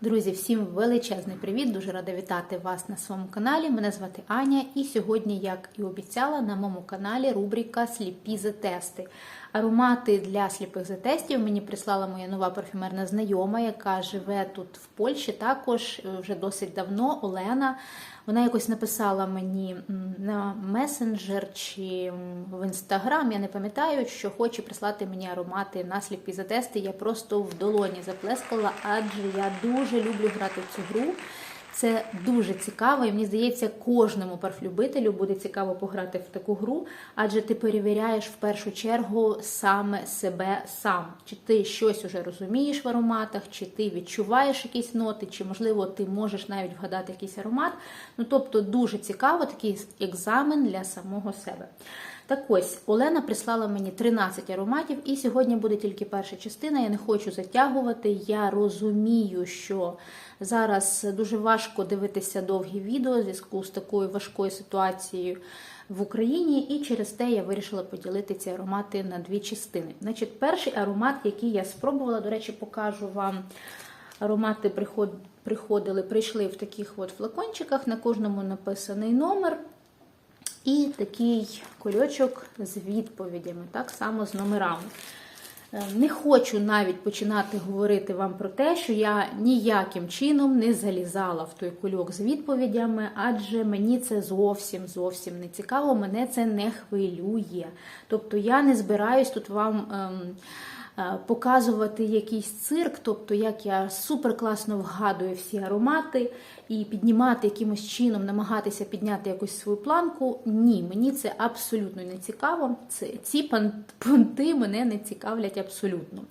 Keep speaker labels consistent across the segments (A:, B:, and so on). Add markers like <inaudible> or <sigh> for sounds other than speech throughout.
A: Друзі, всім величезний привіт! Дуже рада вітати вас на своєму каналі. Мене звати Аня, і сьогодні, як і обіцяла, на моєму каналі рубрика Сліпі тести. Аромати для сліпих тестів мені прислала моя нова парфюмерна знайома, яка живе тут в Польщі. Також е, вже досить давно Олена. Вона якось написала мені на месенджер чи в інстаграм, я не пам'ятаю, що хоче прислати мені аромати на сліпі затести. Я просто в долоні заплескала, адже я дуже люблю грати в цю гру. Це дуже цікаво, і мені здається, кожному парфлюбителю буде цікаво пограти в таку гру, адже ти перевіряєш в першу чергу саме себе сам. Чи ти щось уже розумієш в ароматах, чи ти відчуваєш якісь ноти, чи, можливо, ти можеш навіть вгадати якийсь аромат. Ну, тобто, дуже цікаво такий екзамен для самого себе. Так ось, Олена прислала мені 13 ароматів, і сьогодні буде тільки перша частина. Я не хочу затягувати. Я розумію, що зараз дуже важко дивитися довгі відео в зв'язку з такою важкою ситуацією в Україні, і через те я вирішила поділити ці аромати на дві частини. Значить, перший аромат, який я спробувала, до речі, покажу вам. Аромати приходили, прийшли в таких от флакончиках, на кожному написаний номер. І такий кульочок з відповідями, так само з номерами. Не хочу навіть починати говорити вам про те, що я ніяким чином не залізала в той кульок з відповідями, адже мені це зовсім зовсім не цікаво, мене це не хвилює. Тобто я не збираюсь тут вам. Ем, Показувати якийсь цирк, тобто як я супер класно вгадую всі аромати і піднімати якимось чином, намагатися підняти якусь свою планку. Ні, мені це абсолютно не цікаво. Це, Ці понти мене не цікавлять абсолютно.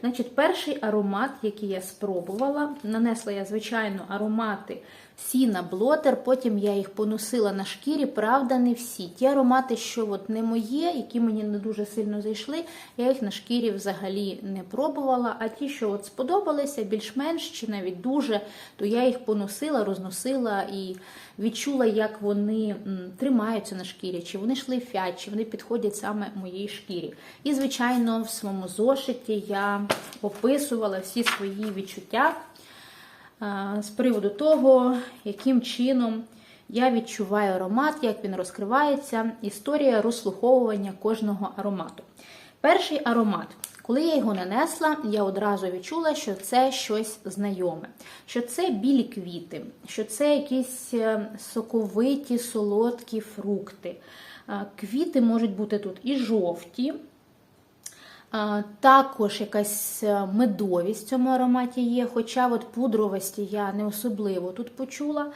A: Значить, перший аромат, який я спробувала, нанесла я, звичайно, аромати Сіна блотер, потім я їх поносила на шкірі, правда, не всі. Ті аромати, що от не моє, які мені не дуже сильно зайшли, я їх на шкірі взагалі не пробувала. А ті, що от сподобалися, більш-менш чи навіть дуже, то я їх поносила, розносила і відчула, як вони тримаються на шкірі, чи вони шлейфять, чи вони підходять саме моїй шкірі. І, звичайно, в своєму зошиті я описувала всі свої відчуття з приводу того, яким чином я відчуваю аромат, як він розкривається, історія розслуховування кожного аромату. Перший аромат. Коли я його нанесла, я одразу відчула, що це щось знайоме, що це білі квіти, що це якісь е, соковиті, солодкі фрукти. Квіти можуть бути тут і жовті, також якась е, медовість в цьому ароматі є, хоча от пудровості я не особливо тут почула.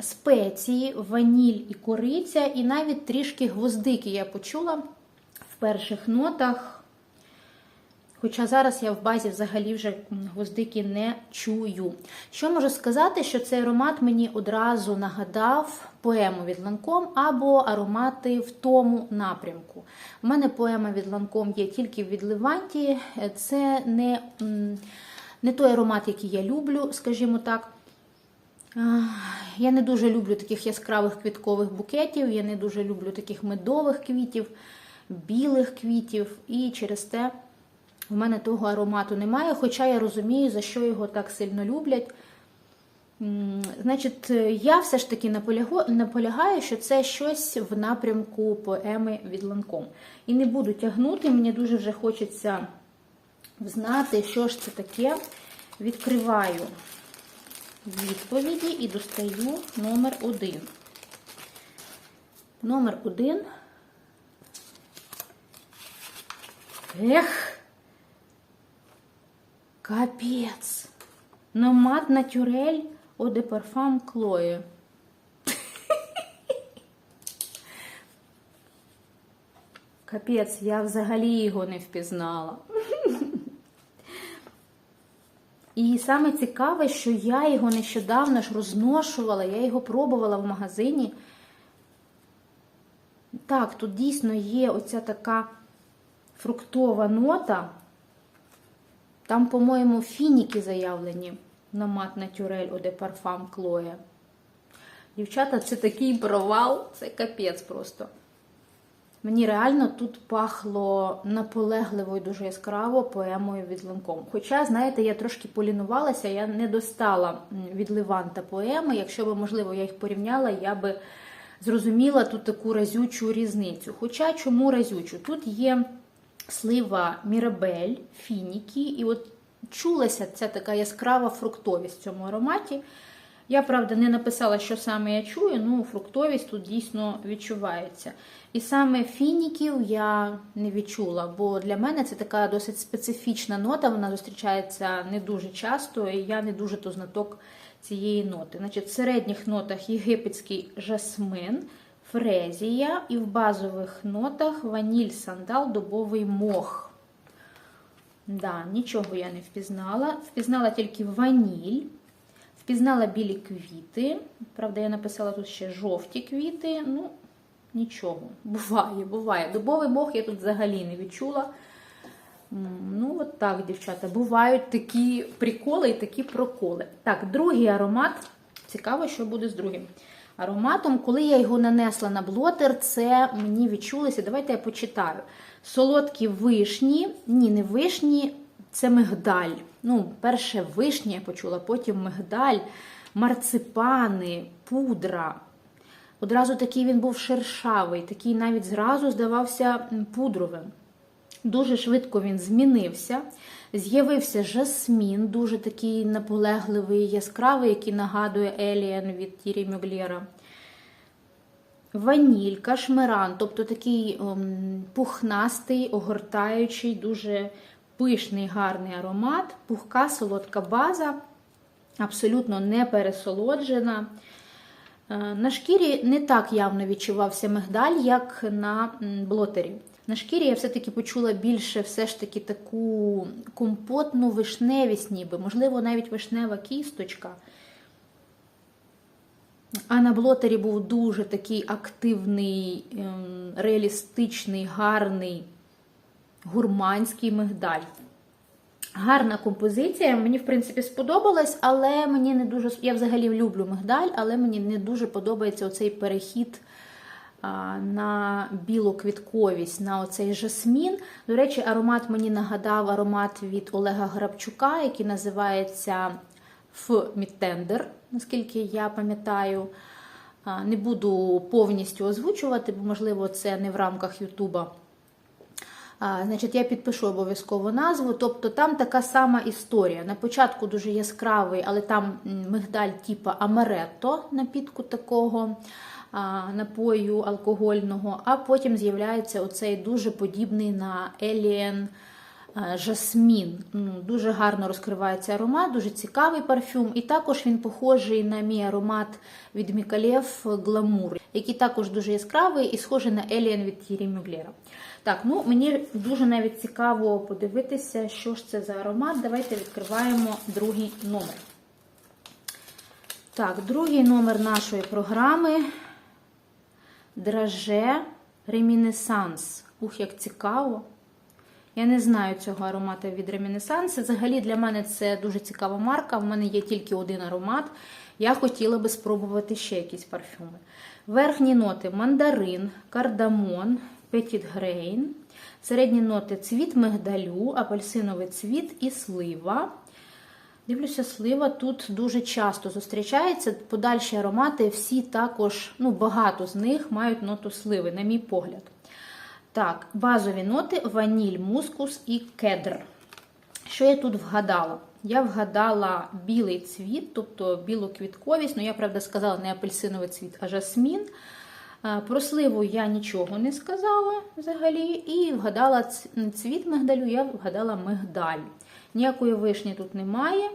A: Спеції, ваніль і кориця, і навіть трішки гвоздики я почула в перших нотах. Хоча зараз я в базі взагалі вже гвоздики не чую. Що можу сказати, що цей аромат мені одразу нагадав поему від ланком або аромати в тому напрямку. У мене поема від ланком є тільки від Леванті. Це не, не той аромат, який я люблю, скажімо так. Я не дуже люблю таких яскравих квіткових букетів, я не дуже люблю таких медових квітів, білих квітів, і через те. У мене того аромату немає, хоча я розумію, за що його так сильно люблять. Значить, я все ж таки наполягаю, що це щось в напрямку поеми від Ланком. І не буду тягнути, мені дуже вже хочеться знати, що ж це таке. Відкриваю відповіді і достаю номер один. Номер один. Ех! Капець. Номад натюрель о де парфам Клої. <laughs> Капець, я взагалі його не впізнала. І саме цікаве, що я його нещодавно ж розношувала, я його пробувала в магазині. Так, тут дійсно є оця така фруктова нота. Там, по-моєму, фініки заявлені на мат натюрель Оде Парфам Клоя. Дівчата, це такий провал, це капець просто. Мені реально тут пахло наполегливо і дуже яскраво поемою від Ланком. Хоча, знаєте, я трошки полінувалася, я не достала від Леванта поеми. Якщо б, можливо, я їх порівняла, я би зрозуміла тут таку разючу різницю. Хоча чому разючу? Тут є слива Мірабель, фініки, і от чулася ця така яскрава фруктовість в цьому ароматі. Я, правда, не написала, що саме я чую, ну фруктовість тут дійсно відчувається. І саме фініків я не відчула, бо для мене це така досить специфічна нота, вона зустрічається не дуже часто, і я не дуже то знаток цієї ноти. Значить, в середніх нотах єгипетський жасмин, фрезія, і в базових нотах ваніль, сандал, дубовий мох. Да, нічого я не впізнала. Впізнала тільки ваніль. Впізнала білі квіти. Правда, я написала тут ще жовті квіти. Ну, нічого. Буває, буває. Дубовий мох я тут взагалі не відчула. Ну, от так, дівчата, бувають такі приколи і такі проколи. Так, другий аромат. Цікаво, що буде з другим ароматом. Коли я його нанесла на блотер, це мені відчулося. Давайте я почитаю. Солодкі вишні, ні, не вишні, це мигдаль. Ну, перше вишні я почула, потім мигдаль, марципани, пудра. Одразу такий він був шершавий, такий навіть зразу здавався пудровим. Дуже швидко він змінився. З'явився жасмін, дуже такий наполегливий, яскравий, який нагадує Еліан від Тірі Мюглєра. Ваніль, кашмиран, тобто такий ем, пухнастий, огортаючий, дуже пишний, гарний аромат, пухка, солодка база, абсолютно не пересолоджена. Е, На шкірі не так явно відчувався мигдаль, як на блотері. На шкірі я все-таки почула більше все ж таки таку компотну вишневість, ніби, можливо, навіть вишнева кісточка. А на блотері був дуже такий активний, ем, реалістичний, гарний, гурманський мигдаль. Гарна композиція, мені, в принципі, сподобалась, але мені не дуже. Я взагалі люблю мигдаль, але мені не дуже подобається оцей перехід на білоквітковість, на оцей жасмін. До речі, аромат мені нагадав аромат від Олега Грабчука, який називається Ф-Міттендер, наскільки я пам'ятаю. Не буду повністю озвучувати, бо, можливо, це не в рамках Ютуба. Значить, я підпишу обов'язково назву. Тобто там така сама історія. На початку дуже яскравий, але там мигдаль типа амаретто, напітку такого напою алкогольного, а потім з'являється оцей дуже подібний на Еліен жасмін. Ну, Дуже гарно розкривається аромат, дуже цікавий парфюм. І також він похожий на мій аромат від Мікалєв Гламур, який також дуже яскравий і схожий на Еліен від Тірі Мюглєра. Так, ну мені дуже навіть цікаво подивитися, що ж це за аромат. Давайте відкриваємо другий номер. Так, другий номер нашої програми Драже Ремінесанс. Ух, як цікаво. Я не знаю цього аромата від Ремінесанс. Взагалі для мене це дуже цікава марка. В мене є тільки один аромат. Я хотіла би спробувати ще якісь парфюми. Верхні ноти мандарин, кардамон, петіт грейн. Середні ноти цвіт мигдалю, апельсиновий цвіт і слива. Дивлюся, слива тут дуже часто зустрічається. Подальші аромати, всі також, ну, багато з них мають ноту сливи, на мій погляд. Так, базові ноти ваніль, мускус і кедр. Що я тут вгадала? Я вгадала білий цвіт, тобто білоквітковість. Ну, я, правда, сказала не апельсиновий цвіт, а жасмін. Про сливу я нічого не сказала взагалі. І вгадала цвіт мигдалю, я вгадала мигдаль. Ніякої вишні тут немає.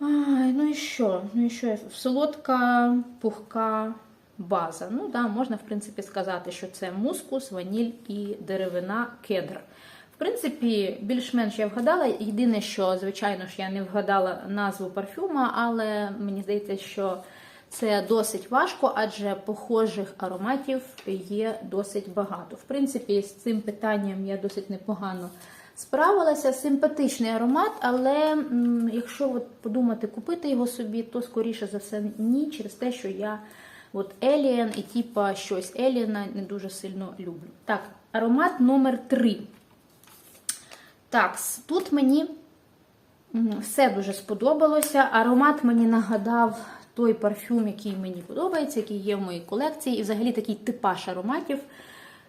A: Ай, ну і що? Ну і що? Солодка, пухка база. Ну, да, можна, в принципі, сказати, що це мускус, ваніль і деревина кедр. В принципі, більш-менш я вгадала. Єдине, що, звичайно ж, я не вгадала назву парфюма, але мені здається, що це досить важко, адже похожих ароматів є досить багато. В принципі, з цим питанням я досить непогано справилася. Симпатичний аромат, але якщо от подумати купити його собі, то скоріше за все ні, через те, що я От Alien і типа щось Еліна не дуже сильно люблю. Так, аромат номер 3. Так, тут мені все дуже сподобалося. Аромат мені нагадав той парфюм, який мені подобається, який є в моїй колекції, і взагалі такий типаж ароматів.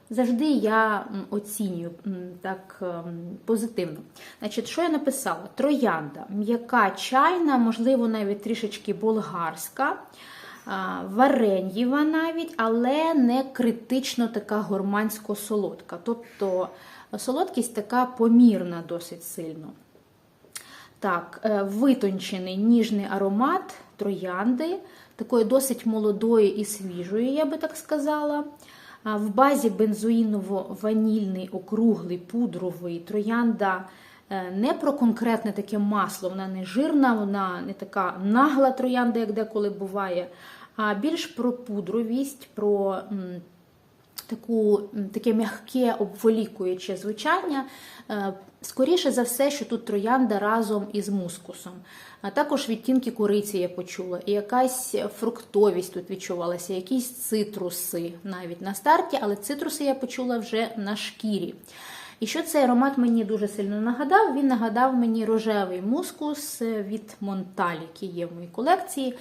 A: Завжди я оцінюю так ем, позитивно. Значить, що я написала? Троянда, м'яка чайна, можливо, навіть трішечки болгарська, вареньєва навіть, але не критично така гурмансько-солодка. Тобто солодкість така помірна досить сильно. Так, е, витончений ніжний аромат троянди, такої досить молодої і свіжої, я би так сказала. В базі бензоїново-ванільний, округлий, пудровий, троянда е, не про конкретне таке масло, вона не жирна, вона не така нагла троянда, як деколи буває, а більш про пудровість, про таку, таке м'яке обволікуюче звучання. Скоріше за все, що тут троянда разом із мускусом. А також відтінки кориці я почула, і якась фруктовість тут відчувалася, якісь цитруси навіть на старті, але цитруси я почула вже на шкірі. І що цей аромат мені дуже сильно нагадав? Він нагадав мені рожевий мускус від Монталь, який є в моїй колекції.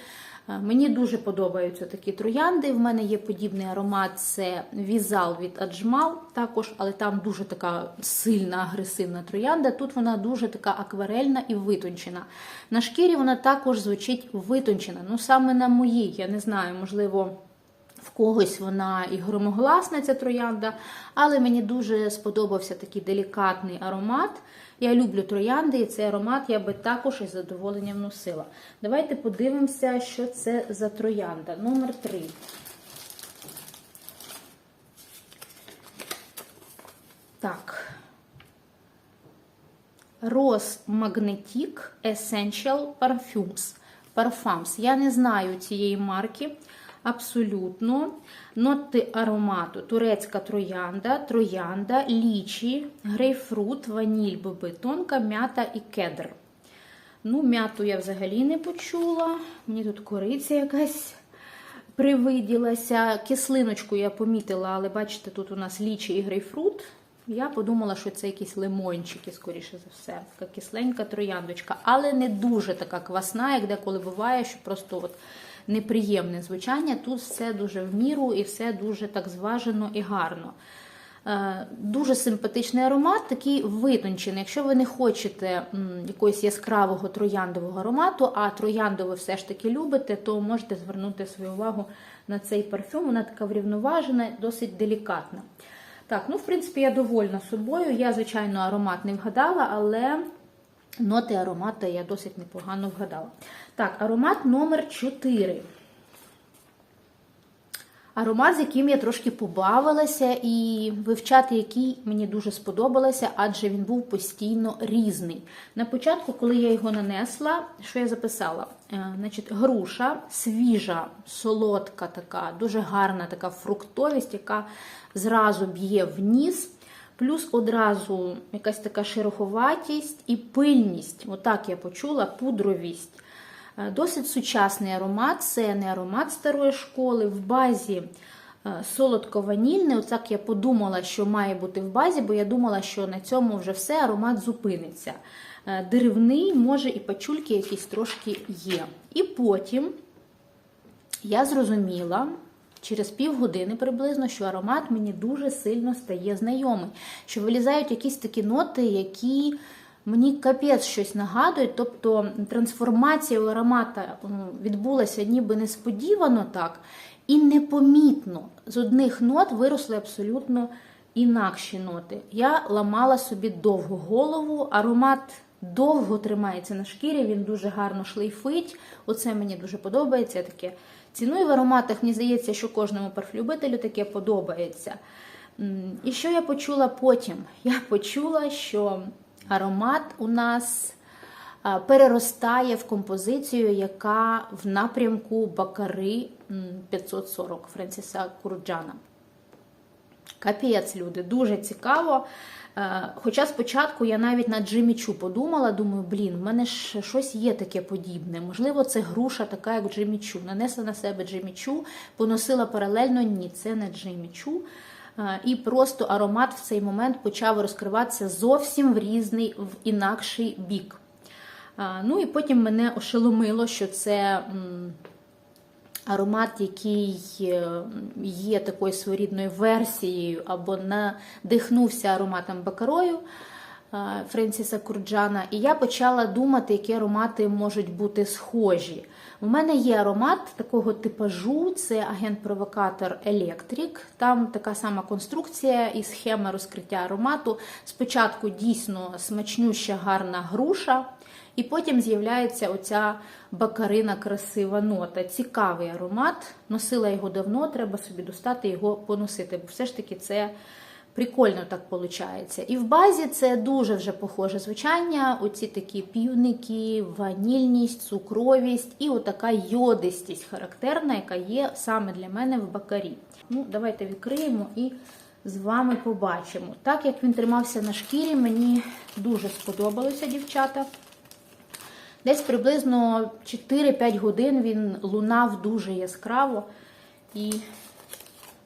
A: Е, Мені дуже подобаються такі троянди. В мене є подібний аромат це візал від Аджмал, також, але там дуже така сильна, агресивна троянда. Тут вона дуже така акварельна і витончена. На шкірі вона також звучить витончена. Ну, саме на моїй, я не знаю, можливо. В когось вона і громогласна, ця троянда, але мені дуже сподобався такий делікатний аромат. Я люблю троянди, і цей аромат я би також із задоволенням носила. Давайте подивимося, що це за троянда. Номер 3. Так. Rose Magnetic Essential Parfums. Parfums. Я не знаю цієї марки. Абсолютно. Ноти аромату: турецька троянда, троянда, лічі, грейпфрут, ваніль, боби, тонка, м'ята і кедр. Ну, м'яту я взагалі не почула. Мені тут кориця якась привиділася. Кислиночку я помітила, але бачите, тут у нас лічі і грейпфрут. Я подумала, що це якісь лимончики, скоріше за все. Така кисленька трояндочка, але не дуже така квасна, як деколи буває, що просто от неприємне звучання. Тут все дуже в міру і все дуже так зважено і гарно. Е, Дуже симпатичний аромат, такий витончений. Якщо ви не хочете якогось яскравого трояндового аромату, а троянду ви все ж таки любите, то можете звернути свою увагу на цей парфюм. Вона така врівноважена, досить делікатна. Так, ну, в принципі, я довольна собою. Я, звичайно, аромат не вгадала, але ноти аромату я досить непогано вгадала. Так, аромат номер 4. Аромат, з яким я трошки побавилася, і вивчати який мені дуже сподобалося, адже він був постійно різний. На початку, коли я його нанесла, що я записала? Е, Значить, груша, свіжа, солодка, така, дуже гарна така фруктовість, яка зразу б'є в ніс. Плюс одразу якась така шероховатість і пильність. Отак я почула, пудровість. Е, Досить сучасний аромат, це не аромат старої школи. В базі е, солодко-ванільний. Отак я подумала, що має бути в базі, бо я думала, що на цьому вже все, аромат зупиниться. Е, Деревний, може, і пачульки якісь трошки є. І потім я зрозуміла. Через півгодини приблизно, що аромат мені дуже сильно стає знайомий, що вилізають якісь такі ноти, які мені капець щось нагадують. Тобто трансформація аромата ну, відбулася ніби несподівано так і непомітно. З одних нот виросли абсолютно інакші ноти. Я ламала собі довго голову, аромат довго тримається на шкірі, він дуже гарно шлейфить. Оце мені дуже подобається. Таке ціную в ароматах. Мені здається, що кожному парфлюбителю таке подобається. І що я почула потім? <laughs> Я почула, що аромат у нас переростає в композицію, яка в напрямку Бакари 540 Френсіса Курджана. Капець, люди, дуже цікаво. Е, Хоча спочатку я навіть на Джимі Чу подумала, думаю, блін, в мене ж щось є таке подібне. Можливо, це груша така, як Джимі Чу. Нанесла на себе Джимі Чу, поносила паралельно. Ні, це не Джимі Чу. Е, І просто аромат в цей момент почав розкриватися зовсім в різний, в інакший бік. Е, Ну і потім мене ошеломило, що це. Аромат, який е, є такою своєрідною версією, або надихнувся ароматом бакарою е, Френсіса Курджана, і я почала думати, які аромати можуть бути схожі. У мене є аромат такого типажу, це агент-провокатор Electric. Там така сама конструкція і схема розкриття аромату. Спочатку дійсно смачнюща гарна груша, і потім з'являється оця бакарина красива нота. Цікавий аромат. Носила його давно, треба собі достати його поносити, бо все ж таки це прикольно так виходить. І в базі це дуже вже похоже звучання. Оці такі півники, ванільність, цукровість і отака йодистість характерна, яка є саме для мене в бакарі. Ну, давайте відкриємо і з вами побачимо. Так як він тримався на шкірі, мені дуже сподобалося, дівчата. Десь приблизно 4-5 годин він лунав дуже яскраво і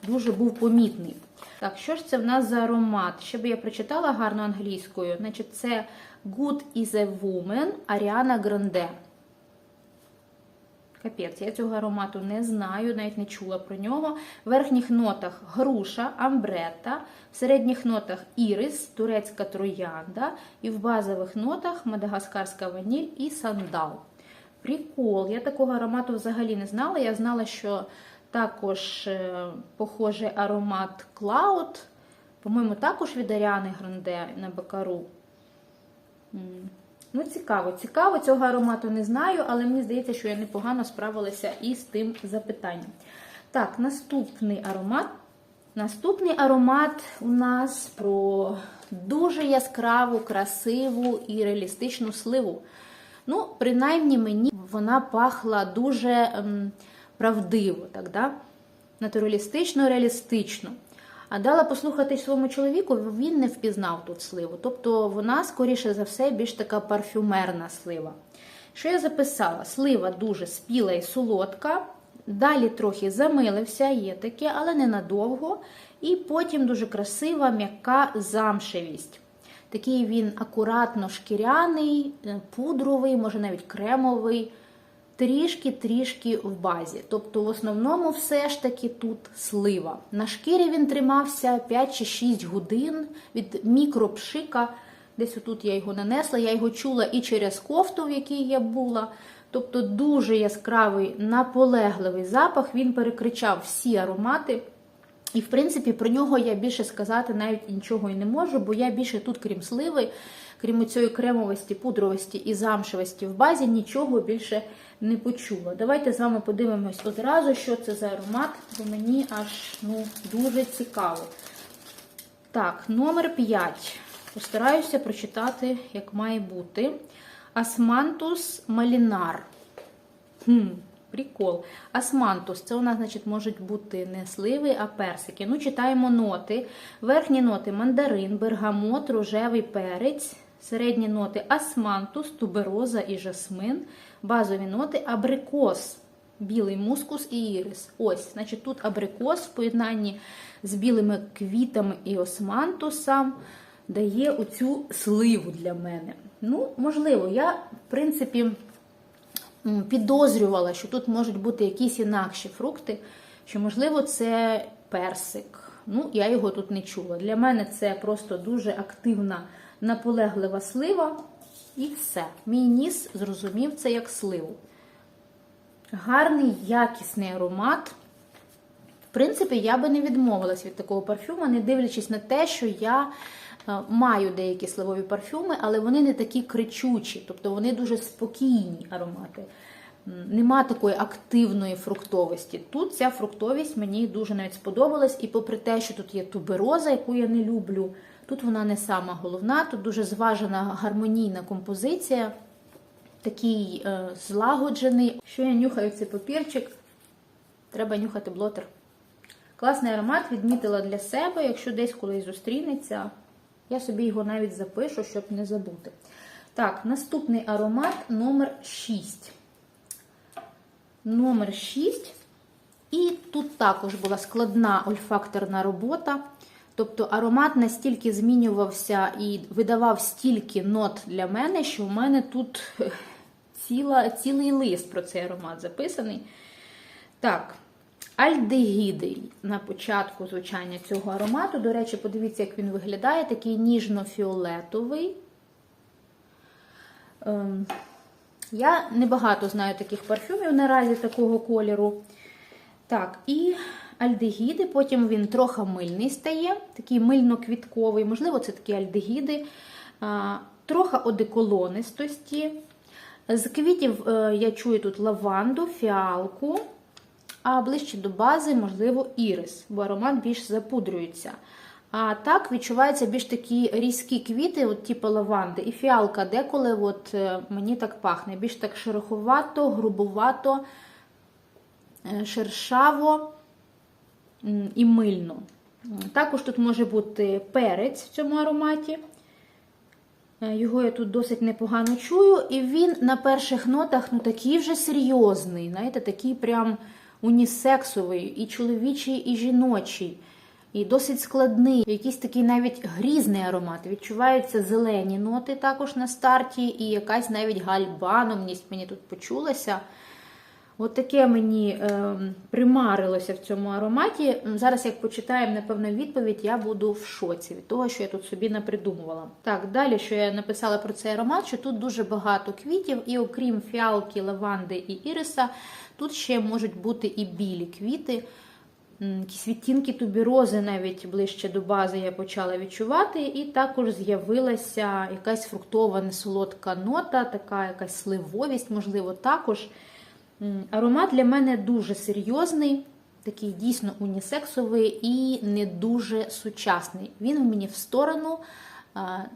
A: дуже був помітний. Так, що ж це в нас за аромат? Щоб я прочитала гарно англійською, значить, це Good is a Woman Ariana Grande. Капець, я цього аромату не знаю, навіть не чула про нього. В верхніх нотах груша, амбрета, в середніх нотах ірис, турецька троянда, і в базових нотах мадагаскарська ваніль і сандал. Прикол, я такого аромату взагалі не знала. Я знала, що також е, похожий аромат Cloud, по-моєму, також від Аріани Гранде на Бакару. Ну, цікаво, цікаво, цього аромату не знаю, але мені здається, що я непогано справилася із тим запитанням. Так, наступний аромат. Наступний аромат у нас про дуже яскраву, красиву і реалістичну сливу. Ну, принаймні, мені вона пахла дуже ем, правдиво, так, да? натуралістично, реалістично. А дала послухати своєму чоловіку, він не впізнав тут сливу. Тобто вона, скоріше за все, більш така парфюмерна слива. Що я записала? Слива дуже спіла і солодка. Далі трохи замилився, є таке, але ненадовго. І потім дуже красива, м'яка замшевість. Такий він акуратно шкіряний, е, пудровий, може навіть кремовий, трішки-трішки в базі. Тобто, в основному, все ж таки тут слива. На шкірі він тримався 5 чи 6 годин від мікропшика. Десь отут я його нанесла, я його чула і через кофту, в якій я була. Тобто дуже яскравий, наполегливий запах. Він перекричав всі аромати. І, в принципі, про нього я більше сказати навіть нічого і не можу, бо я більше тут, крім сливи, крім цієї кремовості, пудровості і замшевості в базі, нічого більше не почула. Давайте з вами подивимось одразу, що це за аромат, бо мені аж ну, дуже цікаво. Так, номер 5. Постараюся прочитати, як має бути. Асмантус малінар. Хм, Прикол. Асмантус, це у нас, значить, можуть бути не сливи, а персики. Ну, читаємо ноти. Верхні ноти мандарин, бергамот, рожевий перець. Середні ноти асмантус, тубероза і жасмин. Базові ноти абрикос, білий мускус і ірис. Ось, значить, тут абрикос в поєднанні з білими квітами і османтусом дає оцю сливу для мене. Ну, можливо, я, в принципі, підозрювала, що тут можуть бути якісь інакші фрукти, що, можливо, це персик. Ну, я його тут не чула. Для мене це просто дуже активна, наполеглива слива. І все. Мій ніс зрозумів це як сливу. Гарний, якісний аромат. В принципі, я би не відмовилась від такого парфюму, не дивлячись на те, що я маю деякі сливові парфюми, але вони не такі кричучі, тобто вони дуже спокійні аромати. Нема такої активної фруктовості. Тут ця фруктовість мені дуже навіть сподобалась, і попри те, що тут є тубероза, яку я не люблю, тут вона не сама головна, тут дуже зважена гармонійна композиція, такий е, злагоджений. Що я нюхаю цей папірчик? Треба нюхати блотер. Класний аромат відмітила для себе, якщо десь колись зустрінеться, я собі його навіть запишу, щоб не забути. Так, наступний аромат номер 6. Номер 6. І тут також була складна ольфакторна робота. Тобто аромат настільки змінювався і видавав стільки нот для мене, що в мене тут <laughs> ціла, цілий лист про цей аромат записаний. Так, альдегіди на початку звучання цього аромату. До речі, подивіться, як він виглядає, такий ніжно-фіолетовий. Ем, я небагато знаю таких парфюмів наразі такого кольору. Так, і альдегіди, потім він трохи мильний стає, такий мильно-квітковий, можливо, це такі альдегіди, трохи одеколонистості. З квітів е, я чую тут лаванду, фіалку, а ближче до бази, можливо, ірис, бо аромат більш запудрюється. А так відчуваються більш такі різкі квіти, от типу лаванди. І фіалка деколи от, е, мені так пахне. Більш так шероховато, грубувато, е, шершаво і мильно. Також тут може бути перець в цьому ароматі. Е, його я тут досить непогано чую, і він на перших нотах ну, такий вже серйозний, знаєте, такий прям унісексовий, і чоловічий, і жіночий, і досить складний, якийсь такий навіть грізний аромат. Відчуваються зелені ноти також на старті, і якась навіть гальбаномність мені тут почулася. От мені е, примарилося в цьому ароматі. Зараз, як почитаємо, напевно, відповідь, я буду в шоці від того, що я тут собі напридумувала. Так, далі, що я написала про цей аромат, що тут дуже багато квітів, і окрім фіалки, лаванди і іриса, тут ще можуть бути і білі квіти. Якісь відтінки тубірози навіть ближче до бази я почала відчувати, і також з'явилася якась фруктова несолодка нота, така якась сливовість, можливо, також. Аромат для мене дуже серйозний, такий дійсно унісексовий і не дуже сучасний. Він в мені в сторону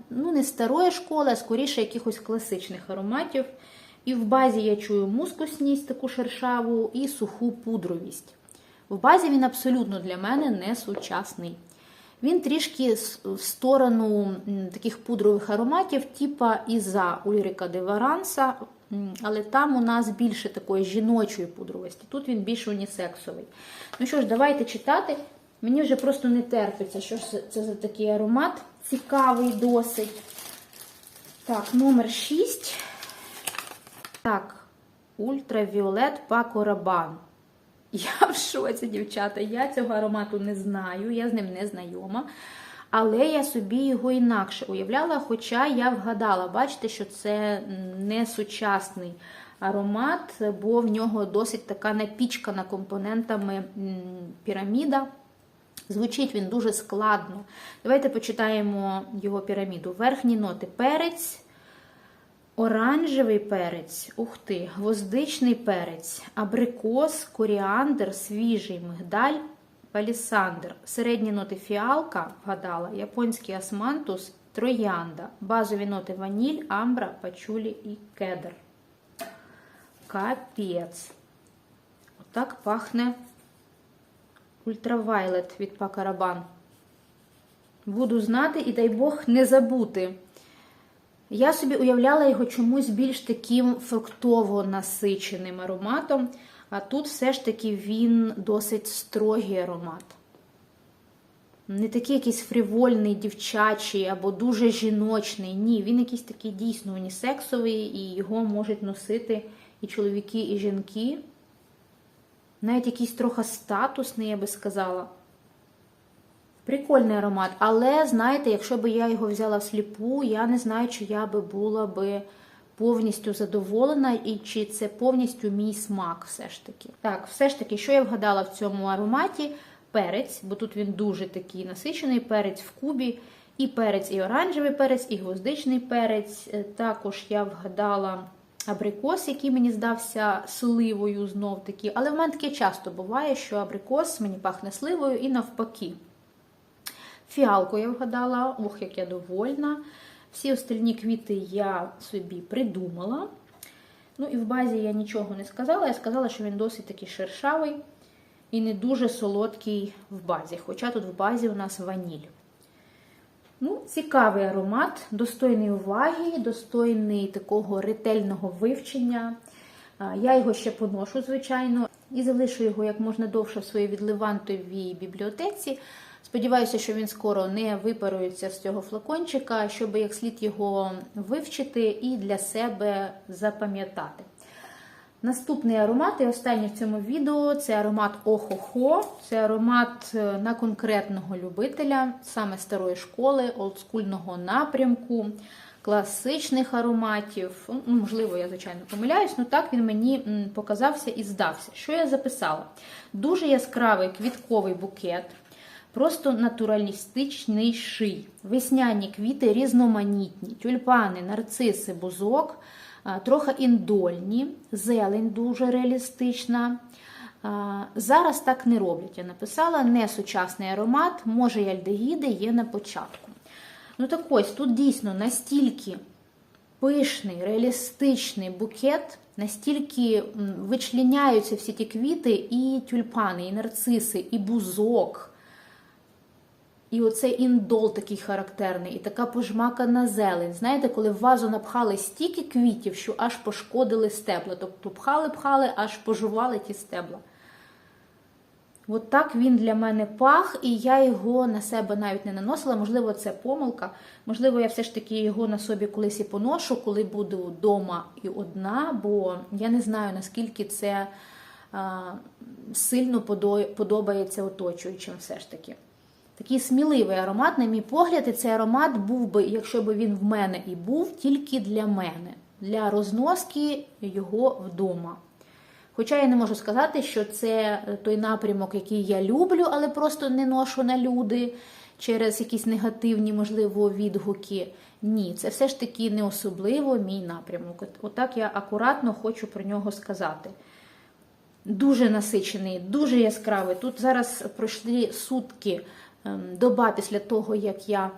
A: ну, не старої школи, а скоріше якихось класичних ароматів. І в базі я чую мускусність, таку шершаву, і суху пудровість. В базі він абсолютно для мене не сучасний. Він трішки в сторону таких пудрових ароматів, типа Іза Ульрика де Варанса, але там у нас більше такої жіночої пудровості. Тут він більш унісексовий. Ну що ж, давайте читати. Мені вже просто не терпиться, що ж це за такий аромат. Цікавий досить. Так, номер 6. Так, ультравіолет Пако Рабан. Я в шоці, дівчата. Я цього аромату не знаю, я з ним не знайома. Але я собі його інакше уявляла, хоча я вгадала, бачите, що це не сучасний аромат, бо в нього досить така напічкана компонентами піраміда. Звучить він дуже складно. Давайте почитаємо його піраміду. Верхні ноти перець, оранжевий перець, ух ти, гвоздичний перець, абрикос, коріандр, свіжий мигдаль, палісандр, середні ноти фіалка, вгадала, японський османтус, троянда, базові ноти ваніль, амбра, пачулі і кедр. Капець. Отак пахне ультравайлет від Пакарабан. Буду знати і дай Бог не забути. Я собі уявляла його чомусь більш таким фруктово насиченим ароматом. А тут все ж таки він досить строгий аромат. Не такий якийсь фрівольний, дівчачий або дуже жіночний. Ні, він якийсь такий дійсно унісексовий, і його можуть носити і чоловіки, і жінки. Навіть якийсь трохи статусний, я би сказала. Прикольний аромат. Але, знаєте, якщо б я його взяла всліпу, я не знаю, чи я би була би повністю задоволена, і чи це повністю мій смак, все ж таки. Так, все ж таки, що я вгадала в цьому ароматі? Перець, бо тут він дуже такий насичений перець в кубі. І перець, і оранжевий перець, і гвоздичний перець. Е, також я вгадала абрикос, який мені здався сливою знов таки. Але в мене таке часто буває, що абрикос мені пахне сливою і навпаки. Фіалку я вгадала, ох, як я довольна. Всі остальні квіти я собі придумала. Ну і в базі я нічого не сказала. Я сказала, що він досить такий шершавий. і не дуже солодкий в базі. Хоча тут в базі у нас ваніль. Ну, Цікавий аромат, достойний уваги, достойний такого ретельного вивчення. Я його ще поношу, звичайно, і залишу його як можна довше в своїй відливантовій бібліотеці. Сподіваюся, що він скоро не випарується з цього флакончика, щоб як слід його вивчити і для себе запам'ятати. Наступний аромат, і останній в цьому відео це аромат Охохо. Це аромат е, на конкретного любителя, саме старої школи, олдскульного напрямку, класичних ароматів. Ну, Можливо, я, звичайно, помиляюсь, але так він мені показався і здався. Що я записала? Дуже яскравий квітковий букет. Просто натуралістичний ший. Весняні квіти різноманітні, тюльпани, нарциси, бузок, трохи індольні, зелень дуже реалістична. Зараз так не роблять. Я написала не сучасний аромат, може і альдегіди є на початку. Ну так ось, тут дійсно настільки пишний, реалістичний букет, настільки вичленяються всі ті квіти, і тюльпани, і нарциси, і бузок. І оцей індол такий характерний, і така пожмакана зелень. Знаєте, коли в вазу напхали стільки квітів, що аж пошкодили стебла. Тобто пхали-пхали, аж пожували ті стебла. От так він для мене пах, і я його на себе навіть не наносила. Можливо, це помилка. Можливо, я все ж таки його на собі колись і поношу, коли буду вдома і одна, бо я не знаю, наскільки це а, сильно подобається оточуючим все ж таки. Такий сміливий аромат, на мій погляд, і цей аромат був би, якщо б він в мене і був, тільки для мене, для розноски його вдома. Хоча я не можу сказати, що це той напрямок, який я люблю, але просто не ношу на люди через якісь негативні, можливо, відгуки. Ні, це все ж таки не особливо мій напрямок. Отак я акуратно хочу про нього сказати. Дуже насичений, дуже яскравий. Тут зараз пройшли сутки. Ем, доба після того, як я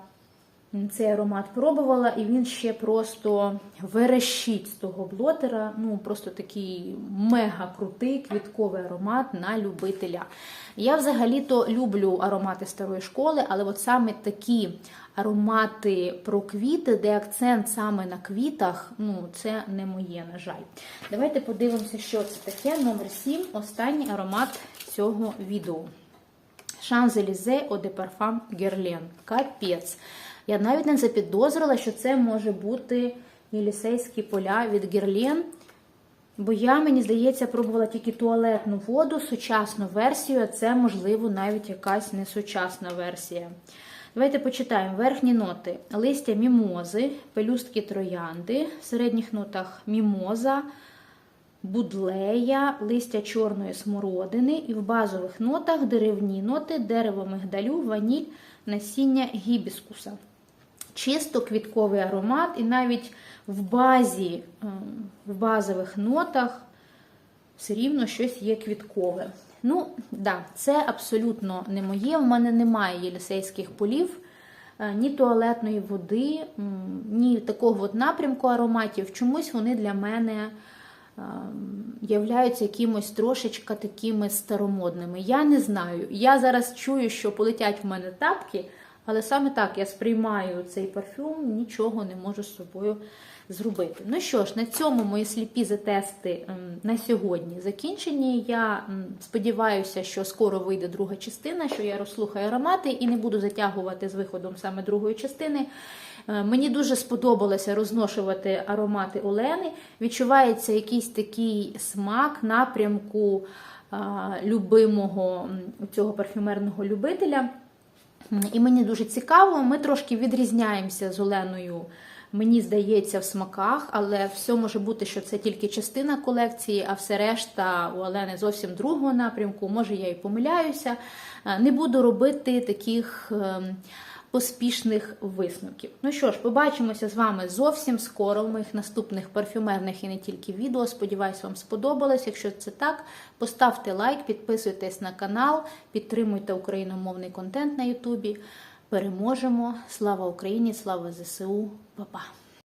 A: цей аромат пробувала, і він ще просто верещить з того блотера. Ну, просто такий мега крутий квітковий аромат на любителя. Я взагалі-то люблю аромати старої школи, але от саме такі аромати про квіти, де акцент саме на квітах, ну, це не моє, на жаль. Давайте подивимося, що це таке. Номер 7, останній аромат цього відео. Шанзелізе de Parfum Guerlain. Капець. Я навіть не запідозрила, що це може бути Єлісейські поля від Guerlain. Бо я, мені здається, пробувала тільки туалетну воду, сучасну версію, а це, можливо, навіть якась несучасна версія. Давайте почитаємо верхні ноти: листя мімози, пелюстки троянди, в середніх нотах мімоза будлея, листя чорної смородини і в базових нотах деревні ноти, дерево мигдалю, ваніль, насіння гібіскуса. Чисто квітковий аромат, і навіть в базі, ем, в базових нотах все рівно щось є квіткове. Ну, да, це абсолютно не моє. У мене немає єлісейських полів, е, ні туалетної води, ні такого от напрямку ароматів. Чомусь вони для мене являються якимось трошечка такими старомодними. Я не знаю. Я зараз чую, що полетять в мене тапки, але саме так я сприймаю цей парфюм, нічого не можу з собою зробити. Ну що ж, на цьому мої сліпі затести ем, на сьогодні закінчені. Я сподіваюся, що скоро вийде друга частина, що я розслухаю аромати і не буду затягувати з виходом саме другої частини. Е, мені дуже сподобалося розношувати аромати Олени. Відчувається якийсь такий смак напрямку любимого цього парфюмерного любителя. І мені дуже цікаво, ми трошки відрізняємося з Оленою. Мені здається, в смаках, але все може бути, що це тільки частина колекції, а все решта у Олени зовсім другого напрямку. Може, я і помиляюся. Е, не буду робити таких ем, поспішних висновків. Ну що ж, побачимося з вами зовсім скоро в моїх наступних парфюмерних і не тільки відео. Сподіваюсь, вам сподобалось. Якщо це так, поставте лайк, підписуйтесь на канал, підтримуйте україномовний контент на Ютубі. Переможемо! Слава Україні! Слава ЗСУ! Па-па!